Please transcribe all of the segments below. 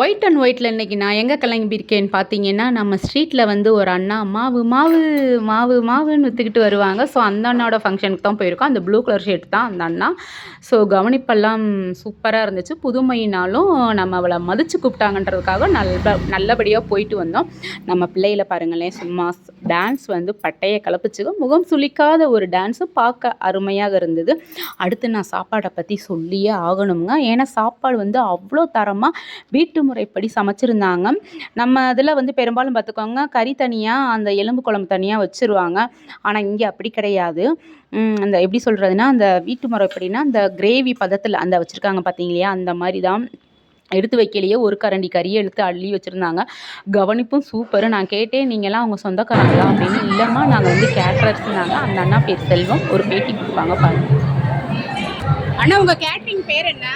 White and ஒயிட்டில் இன்றைக்கி நான் எங்கே கிளம்பியிருக்கேன்னு பார்த்தீங்கன்னா நம்ம ஸ்ட்ரீட்டில் வந்து ஒரு அண்ணா மாவு மாவு மாவு மாவுன்னு விற்றுக்கிட்டு வருவாங்க. ஸோ அந்த அண்ணாவோட ஃபங்க்ஷனுக்கு தான் போயிருக்கோம். அந்த ப்ளூ கலர் ஷர்ட் தான் அந்த அண்ணா. ஸோ கவனிப்பெல்லாம் சூப்பராக இருந்துச்சு. புதுமையினாலும் நம்ம அவளை மதித்து கூப்பிட்டாங்கன்றதுக்காக நல்ல நல்லபடியாக போயிட்டு வந்தோம். நம்ம பிள்ளைகளை பாருங்களேன் சும்மா டான்ஸ் வந்து பட்டையை கலப்பிச்சுக்க முகம் சுளிக்காத ஒரு டான்ஸும் பார்க்க அருமையாக இருந்தது. அடுத்து நான் சாப்பாடை பற்றி சொல்லியே ஆகணுங்க ஏன்னா சாப்பாடு வந்து அவ்வளோ தரமாக வீட்டு முறைப்படி சமைச்சிருந்தாங்க. நம்ம இதில் வந்து பெரும்பாலும் பார்த்துக்கோங்க கறி தனியாக அந்த எலும்பு குழம்பு தனியாக வச்சுருவாங்க. ஆனால் இங்கே அப்படி கிடையாது. அந்த எப்படி சொல்கிறதுனா அந்த வீட்டு முறைப்படினா அந்த கிரேவி பதத்தில் அந்த வச்சுருக்காங்க பார்த்தீங்களா அந்த மாதிரி தான் எடுத்து வைக்கலையே ஒரு கரண்டி கறியை எடுத்து அள்ளி வச்சுருந்தாங்க. கவனிப்பும் சூப்பர் நான் கேட்டேன் நீங்கள்லாம் அவங்க சொந்தக்காரங்களா? அப்படின்னு. இல்லைம்மா நாங்கள் வந்து கேட்ரர்ஸ்னாங்க அந்த அண்ணா பேர் செல்வம். ஒரு பேட்டி கொடுப்பாங்க பாருங்க. அண்ணா உங்கள் கேட்ரிங் பேர் என்ன?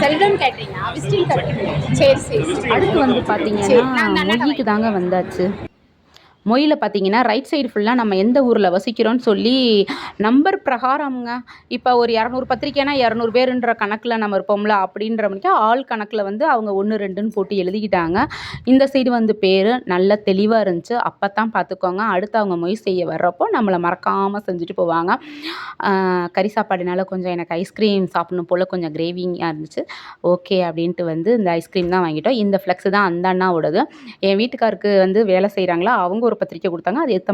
செல்வம் கேட்டரிங்கா விசிட்டிங் சரி சரி. அடுத்து வந்து பார்த்தீங்கன்னா மொய்க்கு தாங்க வந்தாச்சு. மொயில பார்த்தீங்கன்னா ரைட் சைடு ஃபுல்லாக நம்ம எந்த ஊரில் வசிக்கிறோன்னு சொல்லி நம்பர் பிரகாரம்ங்க. இப்போ ஒரு இரநூறு பத்திரிக்கைனா இரநூறு பேருன்ற கணக்கில் நம்ம இருப்போம்ல அப்படின்ற மணிக்கு ஆள் கணக்கில் வந்து அவங்க ஒன்று ரெண்டுன்னு போட்டு எழுதிக்கிட்டாங்க. இந்த சைடு வந்து பேர் நல்ல தெளிவாக இருந்துச்சு. அப்போ தான் பார்த்துக்கோங்க அடுத்து அவங்க மொய் செய்ய வர்றப்போ நம்மளை மறக்காமல் செஞ்சுட்டு போவாங்க. கறி சாப்பாடுனால கொஞ்சம் எனக்கு ஐஸ்கிரீம் சாப்பிடணும் போல் கொஞ்சம் கிரேவிங்காக இருந்துச்சு. ஓகே அப்படின்ட்டு வந்து இந்த ஐஸ்கிரீம் தான் வாங்கிட்டோம். இந்த ஃப்ளெக்ஸ் தான் அந்த அண்ணாவோடது. என் வீட்டுக்காருக்கு வந்து வேலை செய்கிறாங்களா அவங்க ஒரு பத்திரிக்கை கொடுத்தாங்க அது எத்த